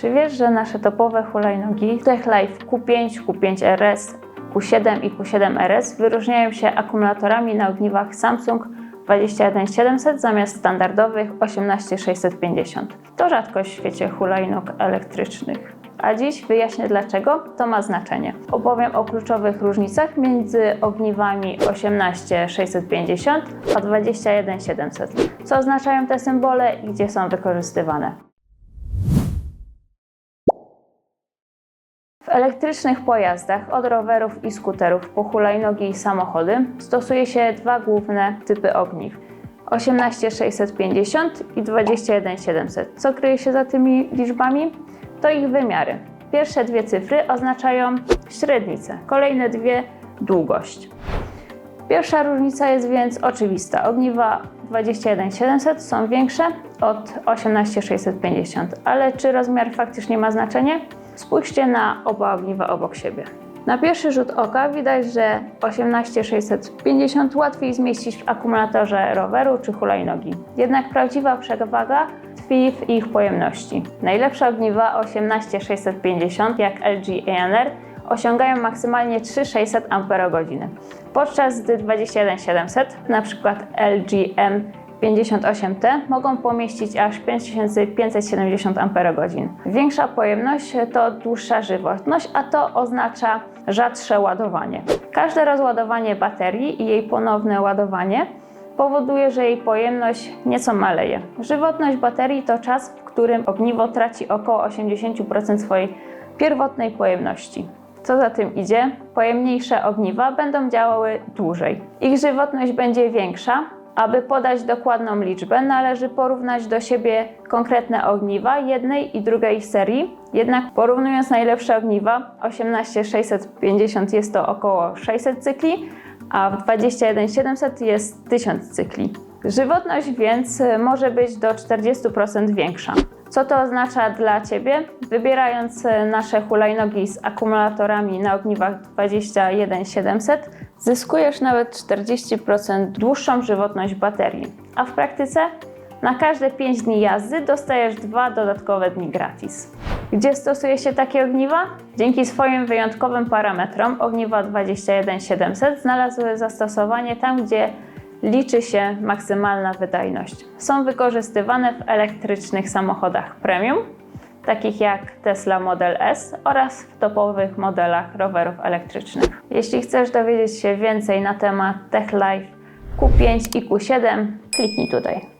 Czy wiesz, że nasze topowe hulajnogi TechLife Q5, Q5 RS, Q7 i Q7 RS wyróżniają się akumulatorami na ogniwach Samsung 21700 zamiast standardowych 18650. To rzadkość w świecie hulajnóg elektrycznych. A dziś wyjaśnię dlaczego to ma znaczenie. Opowiem o kluczowych różnicach między ogniwami 18650 a 21700. Co oznaczają te symbole i gdzie są wykorzystywane. W elektrycznych pojazdach, od rowerów i skuterów po hulajnogi i samochody, stosuje się dwa główne typy ogniw. 18650 i 21700. Co kryje się za tymi liczbami? To ich wymiary. Pierwsze dwie cyfry oznaczają średnicę, kolejne dwie długość. Pierwsza różnica jest więc oczywista. Ogniwa 21700 są większe od 18650, ale czy rozmiar faktycznie ma znaczenie? Spójrzcie na oba ogniwa obok siebie. Na pierwszy rzut oka widać, że 18650 łatwiej zmieścić w akumulatorze roweru czy hulajnogi. Jednak prawdziwa przewaga tkwi w ich pojemności. Najlepsze ogniwa 18650 jak LG ANR osiągają maksymalnie 3600 Ah, podczas gdy 21700, np. LG M58T, mogą pomieścić aż 5570 Ah. Większa pojemność to dłuższa żywotność, a to oznacza rzadsze ładowanie. Każde rozładowanie baterii i jej ponowne ładowanie powoduje, że jej pojemność nieco maleje. Żywotność baterii to czas, w którym ogniwo traci około 80% swojej pierwotnej pojemności. Co za tym idzie, pojemniejsze ogniwa będą działały dłużej. Ich żywotność będzie większa. Aby podać dokładną liczbę, należy porównać do siebie konkretne ogniwa jednej i drugiej serii. Jednak porównując najlepsze ogniwa, 18650 jest to około 600 cykli, a w 21700 jest 1000 cykli. Żywotność więc może być do 40% większa. Co to oznacza dla Ciebie? Wybierając nasze hulajnogi z akumulatorami na ogniwach 21700, zyskujesz nawet 40% dłuższą żywotność baterii. A w praktyce na każde 5 dni jazdy dostajesz dwa dodatkowe dni gratis. Gdzie stosuje się takie ogniwa? Dzięki swoim wyjątkowym parametrom ogniwa 21700 znalazły zastosowanie tam, gdzie liczy się maksymalna wydajność. Są wykorzystywane w elektrycznych samochodach premium, takich jak Tesla Model S oraz w topowych modelach rowerów elektrycznych. Jeśli chcesz dowiedzieć się więcej na temat TechLife Q5 i Q7, kliknij tutaj.